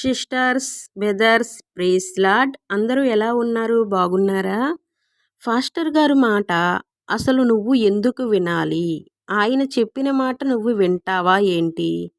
Sisters brothers praise lord అందరూ ఎలా ఉన్నారు? బాగున్నారా? ఫాస్టర్ గారు మాట అసలు నువ్వు ఎందుకు వినాలి? ఆయన చెప్పిన మాట నువ్వు వింటావా ఏంటి?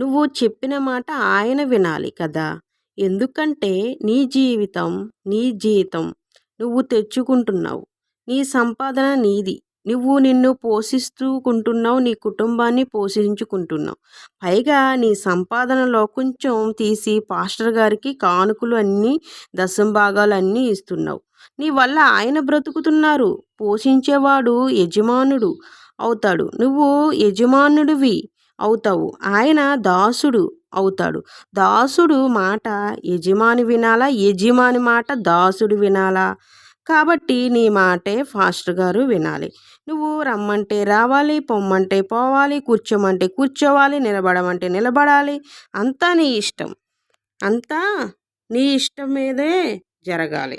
నువ్వు చెప్పిన మాట ఆయన వినాలి కదా. ఎందుకంటే నీ జీవితం నీ జీతం నువ్వు తెచ్చుకుంటున్నావు. నీ సంపాదన నీది. నువ్వు నిన్ను పోషిస్తుకుంటున్నావు నీ కుటుంబాన్ని పోషించుకుంటున్నావు. పైగా నీ సంపాదనలో కొంచెం తీసి పాస్టర్ గారికి కానుకలు అన్నీ దశంభాగాలు అన్నీ ఇస్తున్నావు. నీ వల్ల ఆయన బ్రతుకుతున్నారు. పోషించేవాడు యజమానుడు అవుతాడు. నువ్వు యజమానుడివి అవుతావు. ఆయన దాసుడు అవుతాడు. దాసుడు మాట యజమాని వినాలా? యజమాని మాట దాసుడు వినాలా? కాబట్టి నీ మాటే ఫాస్ట్ గారు వినాలి. నువ్వు రమ్మంటే రావాలి పొమ్మంటే పోవాలి కూర్చోమంటే కూర్చోవాలి నిలబడమంటే నిలబడాలి. అంతా నీ ఇష్టం. అంతా నీ ఇష్టం మీదే జరగాలి.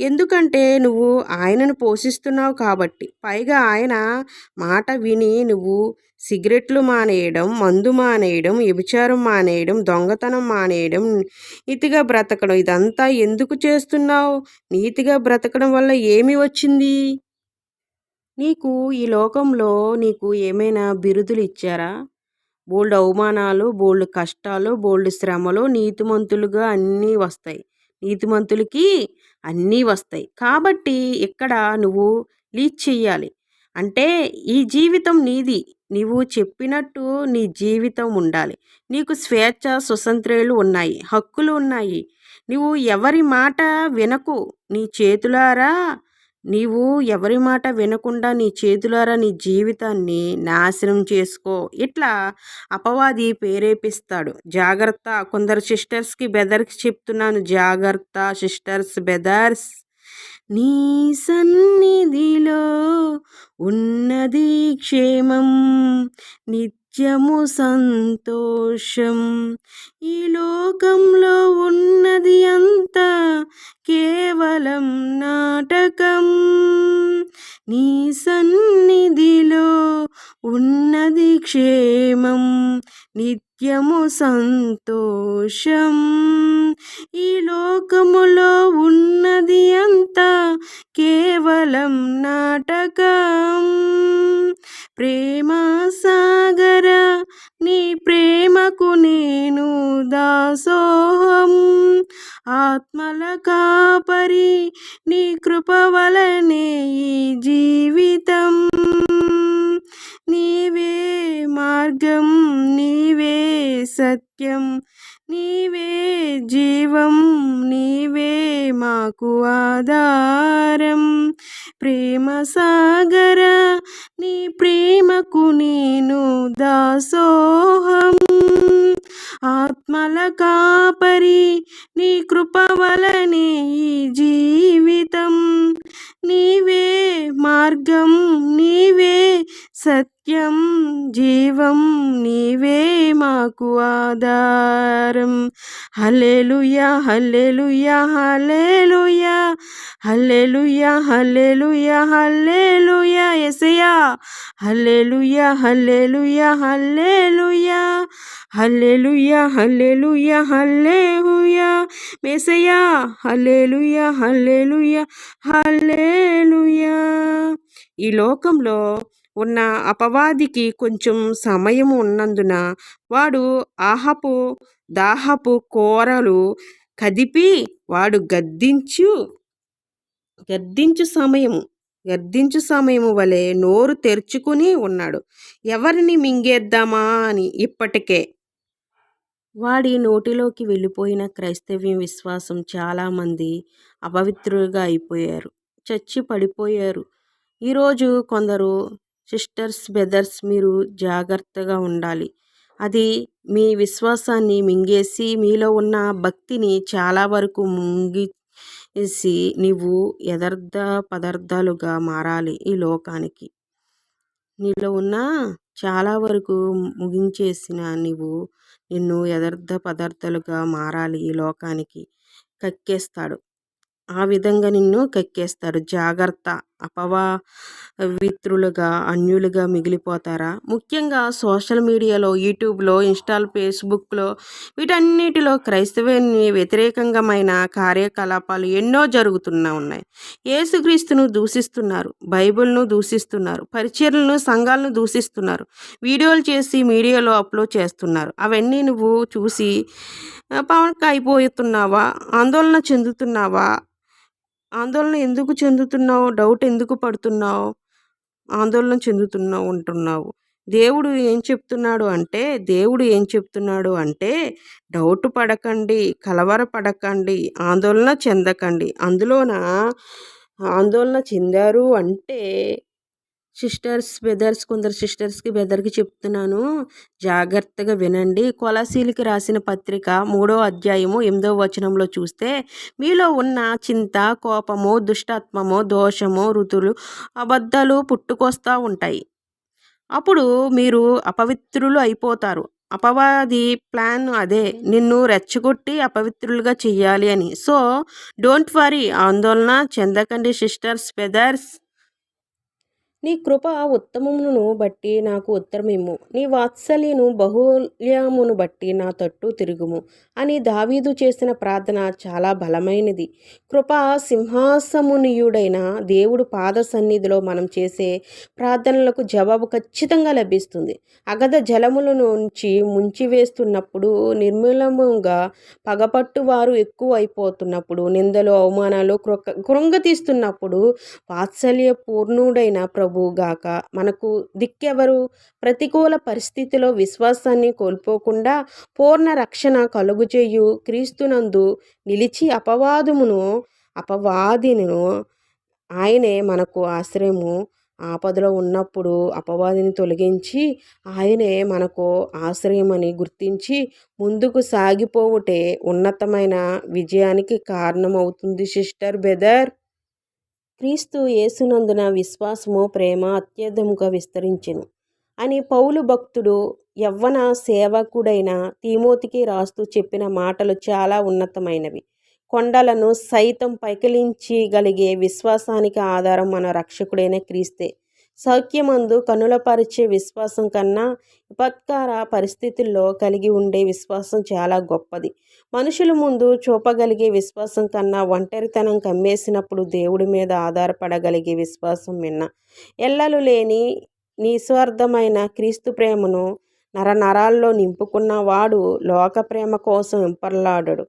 ఎందుకంటే నువ్వు ఆయనను పోషిస్తున్నావు కాబట్టి. పైగా ఆయన మాట విని నువ్వు సిగరెట్లు మానేయడం మందు మానేయడం వ్యభిచారం మానేయడం దొంగతనం మానేయడం నీతిగా బ్రతకడం ఇదంతా ఎందుకు చేస్తున్నావు? నీతిగా బ్రతకడం వల్ల ఏమి వచ్చింది? నీకు ఈ లోకంలో నీకు ఏమైనా బిరుదులు ఇచ్చారా? బోల్డ్ అవమానాలు బోల్డ్ కష్టాలు బోల్డ్ శ్రమలు నీతిమంతులుగా అన్నీ వస్తాయి. నీతిమంతులకి అన్నీ వస్తాయి. కాబట్టి ఇక్కడ నువ్వు లీడ్ చెయ్యాలి. అంటే ఈ జీవితం నీది. నీవు చెప్పినట్టు నీ జీవితం ఉండాలి. నీకు స్వేచ్ఛ స్వతంత్రాలు ఉన్నాయి. హక్కులు ఉన్నాయి. నువ్వు ఎవరి మాట వినకు. నీ చేతులారా నీవు ఎవరి మాట వినకుండా నీ చేతులారా నీ జీవితాన్ని నాశనం చేసుకో. ఇట్లా అపవాది ప్రేరేపిస్తాడు. జాగ్రత్త కొందరు సిస్టర్స్కి బెదర్కి చెప్తున్నాను. జాగ్రత్త సిస్టర్స్ బెదర్స్. నీ సన్నిధిలో ఉన్నది క్షేమం. నీ నిత్యము సంతోషం. ఈ లోకంలో ఉన్నది అంతా కేవలం నాటకం. నీ సన్నిధిలో ఉన్నది క్షేమం నిత్యము సంతోషం. ఈ లోకములో ఉన్నది అంతా కేవలం నాటకం. ప్రేమా సాగర నీ ప్రేమకు నేను దాసోహం. ఆత్మల కాపరి నీ కృప వలనే ఈ జీవితం. నీవే మార్గం నీవే సత్యం నీవే జీవం నీవే మాకు ఆధారం. ప్రేమ సాగర నీ ప్రేమకు నేను దాసోహం. ఆత్మల కాపరి నీ కృపవలనే ఈ జీవితం. నీవే మార్గం నీవే సత్యం జీవం నీవే మాకు ఆధారం hallelujah hallelujah hallelujah hallelujah hallelujah hallelujah ఎసయా hallelujah hallelujah hallelujah hallelujah hallelujah hallelujah Messiah hallelujah hallelujah hallelujah ఈ లోకంలో ఉన్న అపవాదికి కొంచెం సమయం ఉన్నందున వాడు ఆహపు దాహపు కోరలు కదిపి వాడు గద్దించు గద్దించు సమయము గద్దించు సమయము వలె నోరు తెరుచుకుని ఉన్నాడు. ఎవరిని మింగేద్దామా అని ఇప్పటికే. వాడి నోటిలోకి వెళ్ళిపోయిన క్రైస్తవ్యం విశ్వాసం చాలామంది అపవిత్రులుగా అయిపోయారు చచ్చి పడిపోయారు ఈరోజు కొందరు సిస్టర్స్ బ్రదర్స్ మీరు జాగ్రత్తగా ఉండాలి. అది మీ విశ్వాసాన్ని మింగేసి మీలో ఉన్న భక్తిని చాలా వరకు ముంగిసి నీవు యథార్థ పదార్థాలుగా మారాలి ఈ లోకానికి. నీలో ఉన్న చాలా వరకు ముగించేసిన నీవు నిన్ను యథార్థ పదార్థాలుగా మారాలి ఈ లోకానికి. కక్కేస్తాడు. ఆ విధంగా నిన్ను కక్కేస్తాడు. జాగ్రత్త. అపవిత్రులుగా అన్యులుగా మిగిలిపోతారా? ముఖ్యంగా సోషల్ మీడియాలో యూట్యూబ్లో ఇన్స్టాల్ ఫేస్బుక్లో వీటన్నిటిలో క్రైస్తవాన్ని వ్యతిరేకంగమైన కార్యకలాపాలు ఎన్నో జరుగుతున్నా ఉన్నాయి. యేసుక్రీస్తును దూషిస్తున్నారు బైబిల్ను దూషిస్తున్నారు పరిచయలను సంఘాలను దూషిస్తున్నారు వీడియోలు చేసి మీడియాలో అప్లోడ్ చేస్తున్నారు. అవన్నీ నువ్వు చూసి పవన్కి అయిపోతున్నావా ఆందోళన చెందుతున్నావా? ఆందోళన ఎందుకు చెందుతున్నావు? డౌట్ ఎందుకు పడుతున్నావు? ఆందోళన చెందుతున్నావు ఉంటున్నావు దేవుడు ఏం చెప్తున్నాడు అంటే దేవుడు ఏం చెప్తున్నాడు అంటే డౌట్ పడకండి కలవర పడకండి ఆందోళన చెందకండి. అందులోన? ఆందోళన చెందారు అంటే సిస్టర్స్ బ్రదర్స్ కొందరు సిస్టర్స్కి బ్రదర్కి చెప్తున్నాను. జాగ్రత్తగా వినండి. కొలసీలకి రాసిన పత్రిక మూడో అధ్యాయము ఎనిమిదో వచనంలో చూస్తే మీలో ఉన్న చింత కోపము దుష్టాత్మము దోషము ఋతులు అబద్ధాలు పుట్టుకొస్తూ ఉంటాయి. అప్పుడు మీరు అపవిత్రులు అయిపోతారు. అపవాది ప్లాన్ అదే. నిన్ను రెచ్చగొట్టి అపవిత్రులుగా చెయ్యాలి అని. So don't worry. ఆందోళన చెందకండి సిస్టర్స్ బ్రదర్స్. నీ కృప ఉత్తమమును బట్టి నాకు ఉత్తరమిమ్ము. నీ వాత్సల్యను బహుల్యమును బట్టి నా తట్టు తిరుగుము. అని దావీదు చేసిన ప్రార్థన చాలా బలమైనది. కృప సింహాసమునియుడైన దేవుడు పాద సన్నిధిలో మనం చేసే ప్రార్థనలకు జవాబు ఖచ్చితంగా లభిస్తుంది. అగధ జలముల నుంచి ముంచివేస్తున్నప్పుడు నిర్మూలముగా పగపట్టు వారు ఎక్కువ అయిపోతున్నప్పుడు నిందలు అవమానాలు కృంగతీస్తున్నప్పుడు వాత్సల్య పూర్ణుడైన ప్రభు ప్రభువుగాక మనకు దిక్కెవరు? ప్రతికూల పరిస్థితిలో విశ్వాసాన్ని కోల్పోకుండా పూర్ణ రక్షణ కలుగుచేయు క్రీస్తునందు నిలిచి అపవాదమును అపవాదిను ఆయనే మనకు ఆశ్రయము. ఆపదలో ఉన్నప్పుడు అపవాదిని తొలగించి ఆయనే మనకు ఆశ్రయమని గుర్తించి ముందుకు సాగిపోవుటే ఉన్నతమైన విజయానికి కారణమవుతుంది సిస్టర్ బెదర్. క్రీస్తు యేసునందున విశ్వాసము ప్రేమ అత్యధముగా విస్తరించెను. అని పౌలు భక్తుడు యవ్వన సేవకుడైన తీమోతికి రాస్తూ చెప్పిన మాటలు చాలా ఉన్నతమైనవి. కొండలను సైతం పైకిలించగలిగే విశ్వాసానికి ఆధారం మన రక్షకుడైన క్రీస్తే. సౌఖ్యమందు కనులపరిచే విశ్వాసం కన్నా విపత్కార పరిస్థితుల్లో కలిగి ఉండే విశ్వాసం చాలా గొప్పది. మనుషుల ముందు చూపగలిగే విశ్వాసం కన్నా ఒంటరితనం కమ్మేసినప్పుడు దేవుడి మీద ఆధారపడగలిగే విశ్వాసం విన్న ఎల్లలు లేని నిస్వార్థమైన క్రీస్తు ప్రేమను నరనరాల్లో నింపుకున్న వాడు లోక ప్రేమ కోసం ఇంపర్లాడడు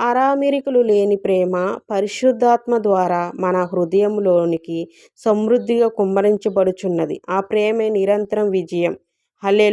ఆరామిరికులు లేని ప్రేమ పరిశుద్ధాత్మ ద్వారా మన హృదయంలోనికి సమృద్ధిగా కుమ్మరించబడుచున్నది. ఆ ప్రేమే నిరంతరం విజయం. హలే